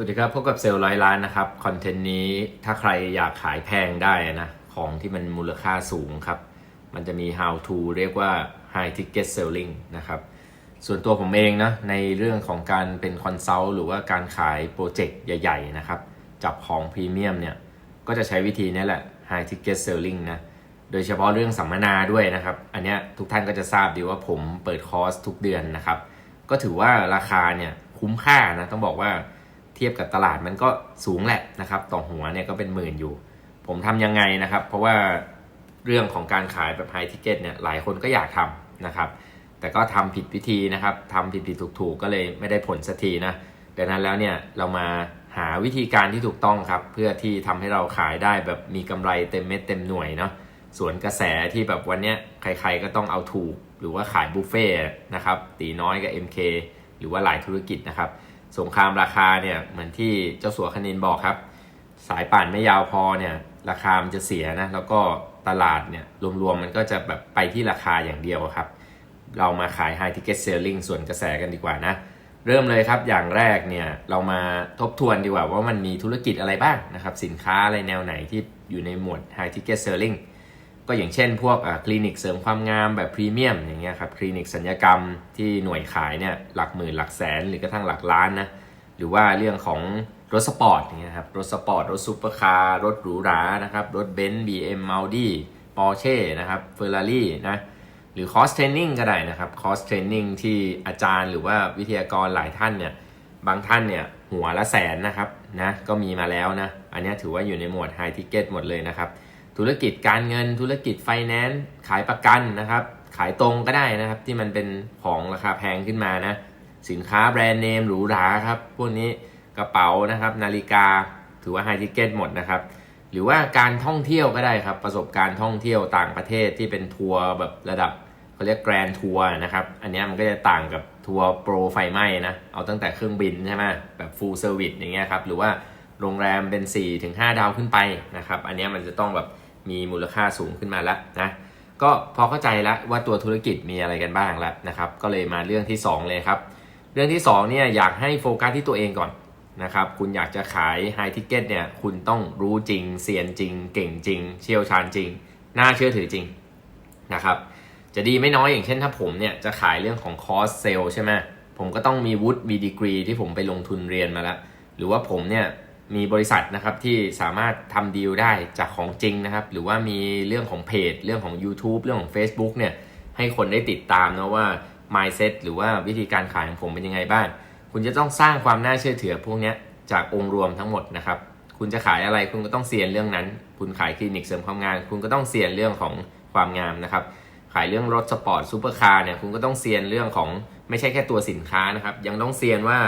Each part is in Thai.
สวัสดีครับพบกับเซลล์ร้อยล้านนะครับคอนเทนต์นี้ถ้าใครอยากขายแพงได้นะของที่มันมูลค่าสูงครับ มันจะมี how to เรียกว่า high ticket selling นะครับ ส่วนตัวผมเองนะในเรื่องของการเป็นคอนซัลท์หรือว่าการขายโปรเจกต์ใหญ่ๆนะครับจับของพรีเมียมเนี่ย ก็จะใช้วิธีนี้แหละ high ticket selling นะโดยเฉพาะเรื่องสัมมนาด้วยนะครับ อันนี้ทุกท่านก็จะทราบดีว่าผมเปิดคอร์สทุกเดือนนะครับ ก็ถือว่าราคาเนี่ยคุ้มค่านะต้องบอกว่า เทียบกับตลาดมันก็สูงแหละนะครับ ต่อหัวเนี่ยก็เป็นหมื่นอยู่ ผมทำยังไงนะครับ เพราะว่าเรื่องของการขายแบบไฮทิเก็ตเนี่ยหลายคนก็อยากทำนะครับ แต่ก็ทำผิดวิธีนะครับทำผิดผิดถูกถูกๆก็เลยไม่ได้ผลสักทีนะดังนั้นแล้วเนี่ยเรามาหาวิธีการที่ถูกต้องครับ เพื่อที่ทำให้เราขายได้แบบมีกำไรเต็มเม็ดเต็มหน่วยเนาะส่วนกระแสที่แบบวันเนี้ยใครๆก็ต้องเอาถูกหรือว่าขายบุฟเฟ่ต์นะครับตีน้อยกับ MK หรือว่าหลายธุรกิจนะครับ สงครามราคาเนี่ยเหมือนที่เจ้าสัวคณินบอกครับ สายป่านไม่ยาวพอเนี่ยราคามันจะเสียนะแล้วก็ตลาดเนี่ยรวมๆมันก็จะแบบไปที่ราคาอย่างเดียวครับ เรามาขาย High Ticket Selling ส่วนกระแสกันดีกว่านะ เริ่มเลยครับอย่างแรกเนี่ยเรามาทบทวนดีกว่าว่ามันมีธุรกิจอะไรบ้างนะครับ สินค้าอะไรแนวไหนที่อยู่ในหมวด High Ticket Selling ก็อย่างเช่นพวกคลินิกเสริมความงามแบบพรีเมียมอย่างเงี้ยครับคลินิกสัญญกรรมที่หน่วยขายเนี่ยหลักหมื่นหลักแสนหรือกระทั่งหลักล้านนะหรือว่าเรื่องของรถสปอร์ตอย่างเงี้ยครับรถสปอร์ต รถซูเปอร์คาร์รถหรูหรานะครับรถเบนซ์บีเอ็มมัลดี้ปอร์เช่นะครับเฟอร์รารี่นะหรือคอร์สเทรนนิ่งก็ได้นะครับคอร์สเทรนนิ่งที่อาจารย์หรือว่าวิทยากรหลายท่านเนี่ยบางท่านเนี่ยหัวละแสนนะครับนะก็มีมาแล้วนะอันนี้ถือว่าอยู่ในหมวดไฮทิเก็ตหมดเลยนะครับ ธุรกิจการเงินธุรกิจไฟแนนซ์ขายประกันนะครับ ขายตรงก็ได้นะครับที่มันเป็นของราคาแพงขึ้นมานะ สินค้าแบรนด์เนมหรูหราครับพวกนี้กระเป๋านะครับ นาฬิกาถือว่าไฮทิเก็ตหมดนะครับ หรือว่าการท่องเที่ยวก็ได้ครับ ประสบการณ์ท่องเที่ยวต่างประเทศที่เป็นทัวร์แบบระดับเขาเรียกแกรนทัวร์นะครับ อันนี้มันก็จะต่างกับทัวร์โปรไฟไหม้นะ เอาตั้งแต่เครื่องบินใช่ไหมแบบฟูลเซอร์วิสอย่างเงี้ยครับ หรือว่าโรงแรมเป็น 4-5 ดาวขึ้นไปนะครับ อันนี้มันจะต้องแบบ มีมูลค่าสูงขึ้นมาแล้วนะก็พอเข้าใจแล้วว่าตัวธุรกิจมีอะไรกันบ้างแล้วนะครับก็เลยมาเรื่องที่ 2 เลยครับ เรื่องที่2เนี่ยอยากให้โฟกัสที่ตัวเองก่อนนะครับคุณอยากจะขายไฮทิเก็ตเนี่ยคุณต้องรู้จริงเซียนจริง เก่งจริง เชี่ยวชาญจริง น่าเชื่อถือจริงนะครับจะดีไม่น้อยอย่างเช่นถ้าผมเนี่ยจะขายเรื่องของคอร์สเซลใช่ไหมผมก็ต้องมีวุฒิมีดีกรีที่ผมไปลงทุนเรียนมาแล้ว หรือว่าผมเนี่ย มีบริษัทนะครับที่สามารถทำดีลได้จากของจริงนะครับ หรือว่ามีเรื่องของเพจ เรื่องของ YouTube เรื่องของ Facebook เนี่ยให้คนได้ติดตามนะว่า mindset หรือว่าวิธีการขายของผมเป็นยังไงบ้าง คุณจะต้องสร้างความน่าเชื่อถือพวกนี้จากองค์รวมทั้งหมดนะครับ คุณจะขายอะไรคุณก็ต้องเซียนเรื่องนั้น คุณขายคลินิกเสริมความงามคุณก็ต้องเซียนเรื่องของความงามนะครับ ขายเรื่องรถสปอร์ตซูเปอร์คาร์เนี่ยคุณก็ต้องเซียนเรื่องของไม่ใช่แค่ตัวสินค้านะครับ ยังต้องเซียนว่า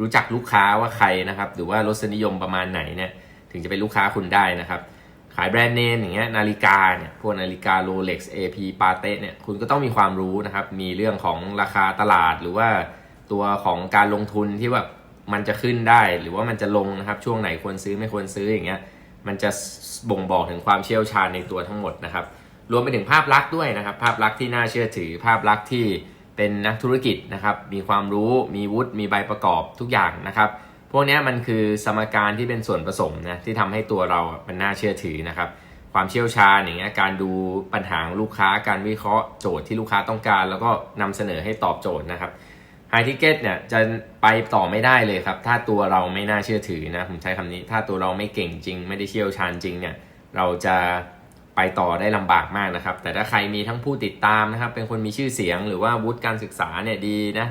รู้จักลูกค้าว่าใครนะครับ หรือว่ารสนิยมประมาณไหนเนี่ยถึงจะเป็นลูกค้าคุณได้นะครับ ขายแบรนด์เนมอย่างเงี้ยนาฬิกาเนี่ยพวกนาฬิกา Rolex AP p a t e เนี่ยคุณก็ต้องมีความรู้นะครับ มีเรื่องของราคาตลาดหรือว่าตัวของการลงทุนที่แบบมันจะขึ้นได้หรือว่ามันจะลงนะครับ ช่วงไหนควรซื้อไม่ควรซื้ออย่างเงี้ยมันจะบ่งบอกถึงความเชี่ยวชาญในตัวทั้งหมดนะครับ รวมไปถึงภาพลักษณ์ด้วยนะครับ ภาพลักษณ์ที่น่าเชื่อถือภาพลักษณ์ที่ เป็นนักธุรกิจนะครับ มีความรู้ มีวุฒิ มีใบประกอบทุกอย่างนะครับ พวกนี้มันคือสมการที่เป็นส่วนผสมนะที่ทำให้ตัวเรา มันน่าเชื่อถือนะครับ ความเชี่ยวชาญอย่างเงี้ย การดูปัญหาลูกค้า การวิเคราะห์โจทย์ที่ลูกค้าต้องการ แล้วก็นำเสนอให้ตอบโจทย์นะครับไฮทิเก็ตเนี่ยจะไปต่อไม่ได้เลยครับ ถ้าตัวเราไม่น่าเชื่อถือนะ ผมใช้คำนี้ ถ้าตัวเราไม่เก่งจริง ไม่ได้เชี่ยวชาญจริงเนี่ย เราจะ ไปต่อได้ลำบากมากนะครับ แต่ถ้าใครมีทั้งผู้ติดตามนะครับ เป็นคนมีชื่อเสียงหรือว่าวุฒิการศึกษาเนี่ยดีนะ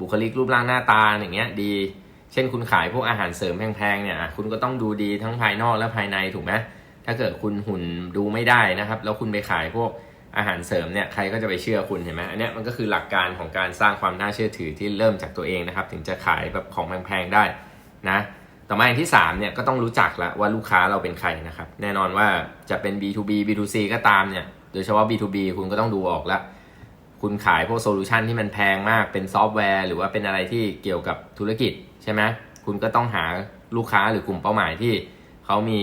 บุคลิกรูปร่างหน้าตาอย่างเงี้ยดี เช่นคุณขายพวกอาหารเสริมแพงๆเนี่ยคุณก็ต้องดูดีทั้งภายนอกและภายในถูกไหมถ้าเกิดคุณหุ่นดูไม่ได้นะครับ แล้วคุณไปขายพวกอาหารเสริมเนี่ยใครก็จะไปเชื่อคุณเห็นไหมอันเนี้ยมันก็คือหลักการของการสร้างความน่าเชื่อถือที่เริ่มจากตัวเองนะครับ ถึงจะขายแบบของแพงๆได้นะ ต่อมาอย่างที่3เนี่ยก็ต้องรู้จักแล้วว่าลูกค้าเราเป็นใครนะครับ แน่นอนว่าจะเป็น B2B B2C ก็ตามเนี่ยโดยเฉพาะ B2B คุณก็ต้องดูออกแล้ว คุณขายพวกโซลูชันที่มันแพงมากเป็นซอฟต์แวร์ หรือว่าเป็นอะไรที่เกี่ยวกับธุรกิจใช่ไหมคุณก็ต้องหาลูกค้าหรือกลุ่มเป้าหมายที่เขามี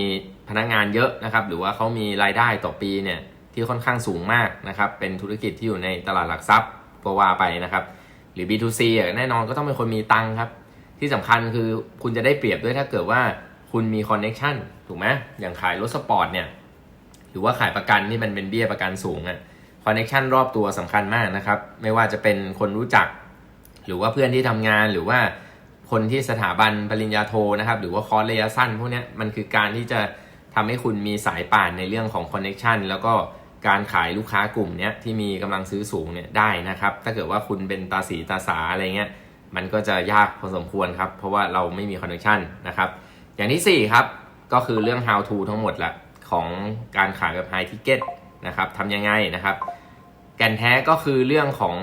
พนักงานเยอะนะครับ หรือว่าเขามีรายได้ต่อปีเนี่ยที่ค่อนข้างสูงมากนะครับ เป็นธุรกิจที่อยู่ในตลาดหลักทรัพย์ก็ว่าไปนะครับ หรือ B2C อะแน่นอนก็ต้องเป็นคนมีตังค์ครับ ที่สำคัญคือคุณจะได้เปรียบด้วยถ้าเกิดว่าคุณมีคอนเน็ชันถูกไหมอย่างขายรถสปอร์ตเนี่ยหรือว่าขายประกันที่มันเป็นเบี้ยประกันสูงอะคอนเน็ชันรอบตัวสำคัญมากนะครับ ไม่ว่าจะเป็นคนรู้จัก หรือว่าเพื่อนที่ทำงานหรือว่าคนที่สถาบันปริญญาโทนะครับ หรือว่าคอร์สระยะสั้นพวกนี้มันคือการที่จะทำให้คุณมีสายป่านในเรื่องของคอนเน็ชันแล้วก็การขายลูกค้ากลุ่มเนี้ยที่มีกำลังซื้อสูงเนี่ยได้นะครับ ถ้าเกิดว่าคุณเป็นตาสีตาสาอะไรเงี้ย มันก็จะยากพอสมควรครับ เพราะว่าเราไม่มีคอนเนคชันนะครับ อย่างที่ 4 ครับ ก็คือเรื่อง how to ทั้งหมดแหละของการขายแบบ high ticket นะครับทำยังไงนะครับ แก่นแท้ก็คือเรื่องของ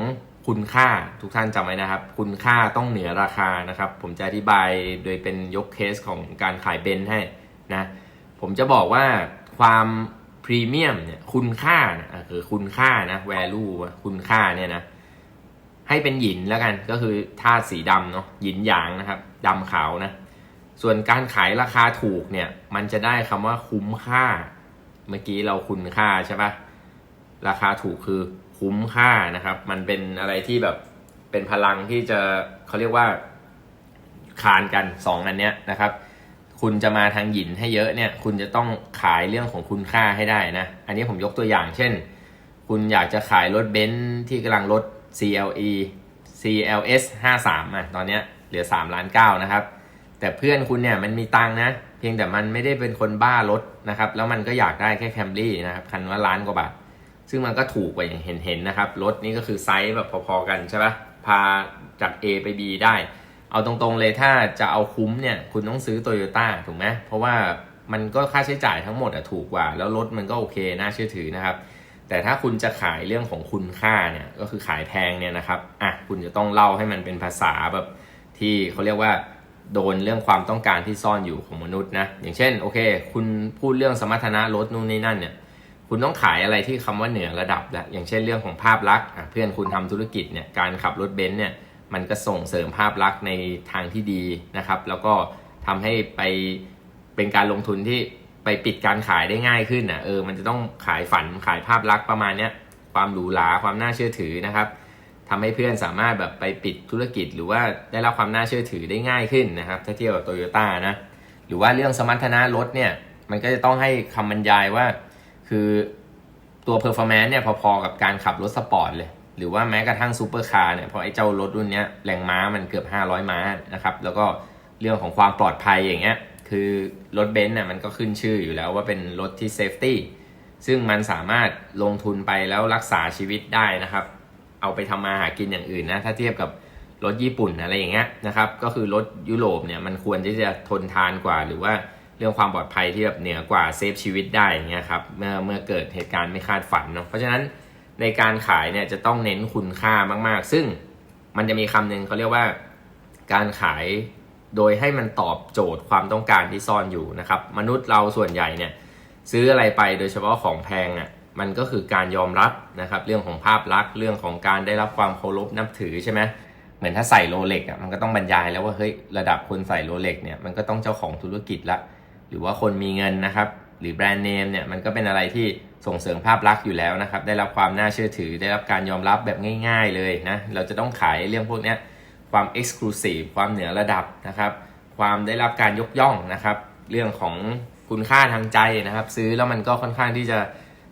คุณค่าทุกท่านจำไว้นะครับ คุณค่าต้องเหนือราคานะครับ ผมจะอธิบายโดยเป็นยกเคสของการขายเบนให้นะผมจะบอกว่าความพรีเมียมเนี่ยคุณค่าเนี่ยอะคือคุณค่านะ value คุณค่าเนี่ยนะ ให้เป็นหยินแล้วกันก็คือธาตุสีดำเนาะหยินหยางนะครับดำขาวนะส่วนการขายราคาถูกเนี่ย มันจะได้คำว่าคุ้มค่า เมื่อกี้เราคุณค่าใช่ปะราคาถูกคือคุ้มค่านะครับ มันเป็นอะไรที่แบบเป็นพลังที่จะเขาเรียกว่าคานกันสองอันเนี้ยนะครับ คุณจะมาทางหยินให้เยอะเนี่ย คุณจะต้องขายเรื่องของคุณค่าให้ได้นะ อันนี้ผมยกตัวอย่างเช่น คุณอยากจะขายรถเบนซ์ที่กำลังลด CLE CLS 53อะตอนเนี้ยเหลือ3ล้าน9นะครับ แต่เพื่อนคุณเนี่ยมันมีตังนะ เพียงแต่มันไม่ได้เป็นคนบ้ารถนะครับ แล้วมันก็อยากได้แค่แคมรี่นะครับ คันว่าล้านกว่าบาท ซึ่งมันก็ถูกกว่าอย่างเห็นๆนะครับ รถนี่ก็คือไซส์แบบพอๆกันใช่ปะพาจาก A ไป B ได้ เอาตรงๆเลยถ้าจะเอาคุ้มเนี่ย คุณต้องซื้อโตโยต้าถูกไหมเพราะว่ามันก็ค่าใช้จ่ายทั้งหมดอะถูกกว่า แล้วรถมันก็โอเคน่าเชื่อถือนะครับ แต่ถ้าคุณจะขายเรื่องของคุณค่าเนี่ยก็คือขายแพงเนี่ยนะครับอะคุณจะต้องเล่าให้มันเป็นภาษาแบบที่เขาเรียกว่าโดนเรื่องความต้องการที่ซ่อนอยู่ของมนุษย์นะอย่างเช่นโอเค คุณพูดเรื่องสมรรถนะรถนู่นนี่นั่นเนี่ยคุณต้องขายอะไรที่คำว่าเหนือระดับแล้วอย่างเช่นเรื่องของภาพลักษณ์อะเพื่อนคุณทำธุรกิจเนี่ยการขับรถเบนซ์เนี่ยมันก็ส่งเสริมภาพลักษณ์ในทางที่ดีนะครับ แล้วก็ทำให้ไปเป็นการลงทุนที่ ไปปิดการขายได้ง่ายขึ้นอะเออมันจะต้องขายฝันขายภาพลักษณ์ประมาณเนี้ยความหรูหราความน่าเชื่อถือนะครับทำให้เพื่อนสามารถแบบไปปิดธุรกิจ หรือว่าได้รับความน่าเชื่อถือได้ง่ายขึ้นนะครับ ถ้าเทียบกับโตโยต้านะหรือว่าเรื่องสมรรถนะรถเนี่ยมันก็จะต้องให้คำบรรยายว่า คือตัว performance เนี่ยพอๆกับการขับรถสปอร์ตเลย หรือว่าแม้กระทั่งซูเปอร์คาร์เนี่ยเพราะไอ้เจ้ารถรุ่นเนี้ยแรงม้ามันเกือบ 500 ม้านะครับแล้วก็เรื่องของความปลอดภัยอย่างเงี้ย คือรถเบนซ์น่ะมันก็ขึ้นชื่ออยู่แล้วว่าเป็นรถที่เซฟตี้ซึ่งมันสามารถลงทุนไปแล้วรักษาชีวิตได้นะครับ เอาไปทำมาหากินอย่างอื่นนะ ถ้าเทียบกับรถญี่ปุ่นอะไรอย่างเงี้ยนะครับ ก็คือรถยุโรปเนี่ยมันควรที่จะทนทานกว่า หรือว่าเรื่องความปลอดภัยที่แบบเหนือกว่าเซฟชีวิตได้อย่างเงี้ยครับเมื่อเมื่อเกิดเหตุการณ์ไม่คาดฝันเนาะเพราะฉะนั้นในการขายเนี่ยจะต้องเน้นคุณค่ามาก ๆ ซึ่งมันจะมีคำหนึ่งเขาเรียกว่าการขาย โดยให้มันตอบโจทย์ความต้องการที่ซ่อนอยู่นะครับ มนุษย์เราส่วนใหญ่เนี่ยซื้ออะไรไปโดยเฉพาะของแพงอะมันก็คือการยอมรับนะครับ เรื่องของภาพลักษณ์เรื่องของการได้รับความเคารพนับถือใช่ไหมเหมือนถ้าใส่โรเล็กอะมันก็ต้องบรรยายแล้วว่าเฮ้ยระดับคนใส่โรเล็กเนี่ยมันก็ต้องเจ้าของธุรกิจละ หรือว่าคนมีเงินนะครับ หรือแบรนด์เนมเนี่ยมันก็เป็นอะไรที่ส่งเสริมภาพลักษณ์อยู่แล้วนะครับ ได้รับความน่าเชื่อถือ ได้รับการยอมรับแบบง่าย ๆ เลยนะเราจะต้องขายเรื่องพวกเนี้ย ความ Exclusive ความเหนือระดับนะครับ ความได้รับการยกย่องนะครับ เรื่องของคุณค่าทางใจนะครับ ซื้อแล้วมันก็ค่อนข้างที่จะ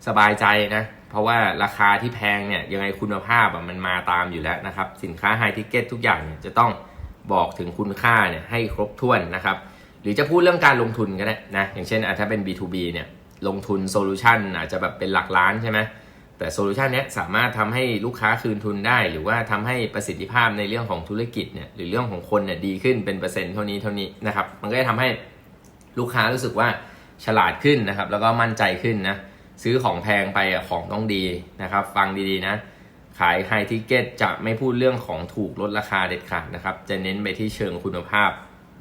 สบายใจนะเพราะว่าราคาที่แพงเนี่ยยังไงคุณภาพมันมาตามอยู่แล้วนะครับ สินค้าไฮทิเก็ตทุกอย่างเนี่ยจะต้องบอกถึงคุณค่าเนี่ยให้ครบถ้วนนะครับ หรือจะพูดเรื่องการลงทุนก็ได้นะอย่างเช่นถ้าเป็น B2B เนี่ยลงทุนโซลูชันอาจจะแบบเป็นหลักล้านใช่ไหม แต่โซลูชันนี้สามารถทำให้ลูกค้าคืนทุนได้ หรือว่าทำให้ประสิทธิภาพในเรื่องของธุรกิจเนี่ยหรือเรื่องของคนเนี่ยดีขึ้นเป็นเปอร์เซ็นต์เท่านี้เท่านี้นะครับมันก็จะทำให้ลูกค้ารู้สึกว่าฉลาดขึ้นนะครับ แล้วก็มั่นใจขึ้นนะซื้อของแพงไปอะของต้องดีนะครับ ฟังดีๆนะ ขายไฮทิเก็ตจะไม่พูดเรื่องของถูกลดราคาเด็ดขาดนะครับ จะเน้นไปที่เชิงคุณภาพ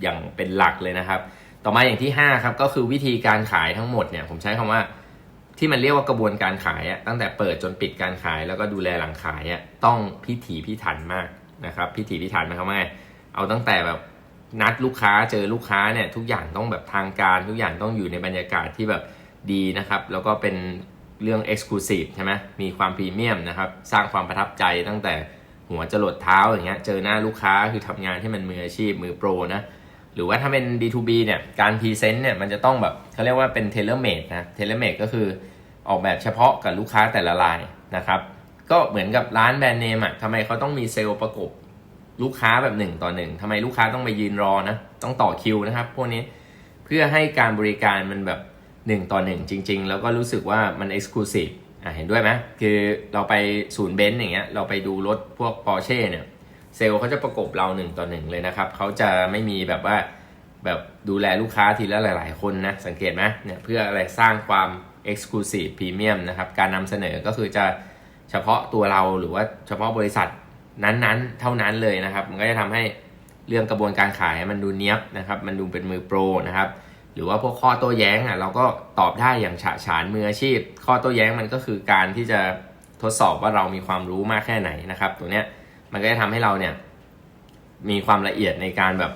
อย่างเป็นหลักเลยนะครับ ต่อมาอย่างที่ 5 ครับ ก็คือวิธีการขายทั้งหมดเนี่ยผมใช้คำว่า ที่มันเรียกว่ากระบวนการขายอะตั้งแต่เปิดจนปิดการขายแล้วก็ดูแลหลังขายอะต้องพิถีพิถันมากนะครับ พิถีพิถันหมายความว่าไงเอาตั้งแต่แบบนัดลูกค้าเจอลูกค้าเนี่ยทุกอย่างต้องแบบทางการ ทุกอย่างต้องอยู่ในบรรยากาศที่แบบดีนะครับ แล้วก็เป็นเรื่อง Exclusive ใช่ไหมมีความพรีเมียมนะครับ สร้างความประทับใจตั้งแต่หัวจรดเท้าอย่างเงี้ยเจอหน้าลูกค้าคือทำงานให้มันมืออาชีพมือโปรนะหรือว่าถ้าเป็น B2B เนี่ยการพรีเซนต์เนี่ยมันจะต้องแบบเขาเรียกว่าเป็นเทเลเมดนะเทเลเมดก็คือ ออกแบบเฉพาะกับลูกค้าแต่ละรายนะครับ ก็เหมือนกับร้านแบรนด์เนมอะทำไมเขาต้องมีเซลล์ประกบลูกค้าแบบหนึ่งต่อหนึ่งทำไมลูกค้าต้องไปยืนรอนะ ต้องต่อคิวนะครับ พวกนี้เพื่อให้การบริการมันแบบหนึ่งต่อหนึ่งจริง ๆ แล้วก็รู้สึกว่ามันเอ็กซ์คลูซีฟอะเห็นด้วยไหมคือเราไปศูนย์เบนซ์อย่างเงี้ยเราไปดูรถพวกปอร์เช่เนี่ยเซลล์เขาจะประกบเราหนึ่งต่อหนึ่งเลยนะครับเขาจะไม่มีแบบว่าแบบดูแลลูกค้าทีละหลาย ๆ คนนะสังเกตไหมเนี่ยเพื่ออะไรสร้างความ Exclusive Premium นะครับ การนำเสนอก็คือจะเฉพาะตัวเราหรือว่าเฉพาะบริษัทนั้นๆ เท่านั้นเลยนะครับ มันก็จะทำให้เรื่องกระบวนการขายมันดูเนี้ยบนะครับ มันดูเป็นมือโปรนะครับ หรือว่าพวกข้อโต้แย้งอะเราก็ตอบได้อย่างฉะฉานมืออาชีพ ข้อโต้แย้งมันก็คือการที่จะทดสอบว่าเรามีความรู้มากแค่ไหนนะครับ ตัวเนี้ยมันก็จะทำให้เราเนี่ยมีความละเอียดในการแบบ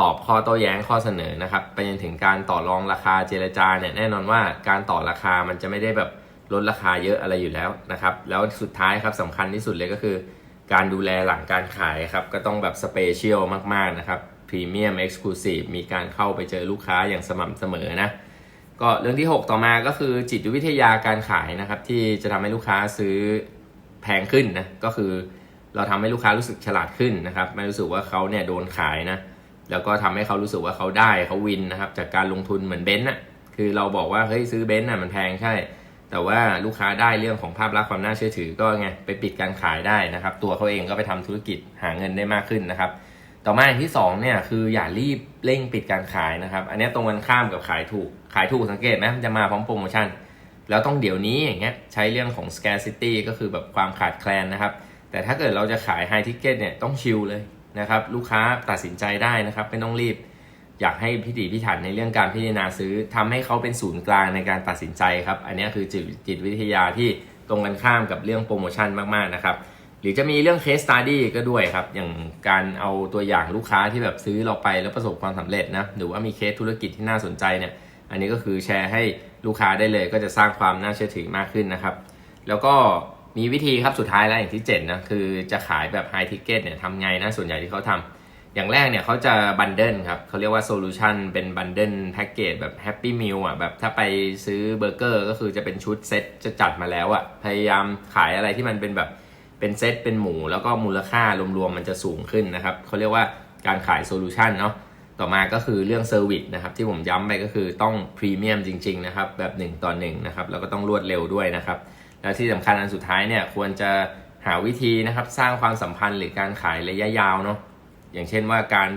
ตอบข้อโต้แย้งข้อเสนอนะครับไปจนถึงการต่อรองราคาเจรจาเนี่ยแน่นอนว่าการต่อราคามันจะไม่ได้แบบลดราคาเยอะอะไรอยู่แล้วนะครับ แล้วสุดท้ายครับสำคัญที่สุดเลยก็คือ การดูแลหลังการขายครับก็ต้องแบบสเปเชียลมากๆนะครับพรีเมียมเอ็กซ์คลูซีฟมีการเข้าไปเจอลูกค้าอย่างสม่ำเสมอนะก็เรื่องที่ 6 ต่อมาก็คือจิตวิทยาการขายนะครับ ที่จะทำให้ลูกค้าซื้อแพงขึ้นนะก็คือเราทำให้ลูกค้ารู้สึกฉลาดขึ้นนะครับ ไม่รู้สึกว่าเขาเนี่ยโดนขายนะ แล้วก็ทำให้เขารู้สึกว่าเขาได้เขาวินนะครับ จากการลงทุนเหมือนเบนซ์น่ะคือเราบอกว่าเฮ้ยซื้อเบนซ์น่ะมันแพงใช่ แต่ว่าลูกค้าได้เรื่องของภาพลักษณ์ความน่าเชื่อถือก็ไงไปปิดการขายได้นะครับ ตัวเขาเองก็ไปทำธุรกิจหาเงินได้มากขึ้นนะครับ ต่อมาอย่างที่สองเนี่ยคืออย่ารีบเร่งปิดการขายนะครับ อันนี้ตรงกันข้ามกับขายถูก ขายถูกสังเกตไหมมันจะมาพร้อมโปรโมชั่นแล้วต้องเดี๋ยวนี้อย่างเงี้ยใช้เรื่องของ scarcity ก็คือแบบความขาดแคลนนะครับแต่ถ้าเกิดเราจะขาย high ticket เนี่ยต้องชิลเลย นะครับ ลูกค้าตัดสินใจได้นะครับ ไม่ต้องรีบ อยากให้พิถีพิถันในเรื่องการพิจารณาซื้อทำให้เขาเป็นศูนย์กลางในการตัดสินใจครับ อันนี้คือจิตจิตวิทยาที่ตรงกันข้ามกับเรื่องโปรโมชั่นมากๆนะครับ หรือจะมีเรื่อง case study ก็ด้วยครับ อย่างการเอาตัวอย่างลูกค้าที่แบบซื้อเราไปแล้วประสบความสำเร็จนะ หรือว่ามีเคสธุรกิจที่น่าสนใจเนี่ย อันนี้ก็คือแชร์ให้ลูกค้าได้เลย ก็จะสร้างความน่าเชื่อถือมากขึ้นนะครับ แล้วก็ มีวิธีครับสุดท้ายแล้วอย่างที่7นะคือจะขายแบบ high ticket เนี่ยทำไงนะส่วนใหญ่ที่เขาทำอย่างแรกเนี่ยเขาจะบันเดิลครับเขาเรียกว่าโซลูชันเป็นบันเดิลแพ็กเกจแบบแฮปปี้มิลอะแบบถ้าไปซื้อเบอร์เกอร์ก็คือจะเป็นชุดเซ็ตจะจัดมาแล้วอะพยายามขายอะไรที่มันเป็นแบบเป็นเซ็ตเป็นหมูแล้วก็มูลค่ารวมๆมันจะสูงขึ้นนะครับเขาเรียกว่าการขายโซลูชันเนาะต่อมาก็คือเรื่องเซอร์วิสนะครับที่ผมย้ำไปก็คือต้องพรีเมียมจริงๆนะครับแบบ1ต่อ1นะครับแล้วก็ต้องรวดเร็วด้วยนะครับ แล้วที่สำคัญอันสุดท้ายเนี่ยควรจะหาวิธีนะครับสร้างความสัมพันธ์หรือการขายระยะยาวเนาะอย่างเช่นว่าการ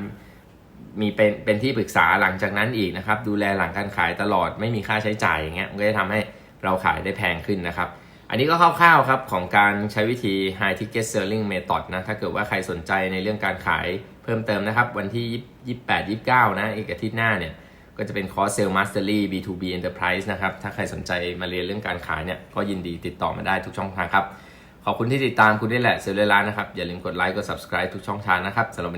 มีเป็นเป็นที่ปรึกษาหลังจากนั้นอีกนะครับ ดูแลหลังการขายตลอดไม่มีค่าใช้จ่ายอย่างเงี้ยมันก็จะทำให้เราขายได้แพงขึ้นนะครับ อันนี้ก็คร่าวๆครับของการใช้วิธี high ticket selling method นะถ้าเกิดว่าใครสนใจในเรื่องการขายเพิ่มเติมนะครับ วันที่ 28 29 นะอีกอาทิตย์หน้าเนี่ย ก็จะเป็นคอร์สเซลล์มาสเตอรี่ B2B Enterprise นะครับ ถ้าใครสนใจมาเรียนเรื่องการขายเนี่ย ก็ยินดีติดต่อมาได้ทุกช่องทางครับ ขอบคุณที่ติดตามคุณได้แหละเซลล์ร้านนะครับ อย่าลืมกดไลค์กด subscribe ทุกช่องทางนะครับสำหรับวันนี้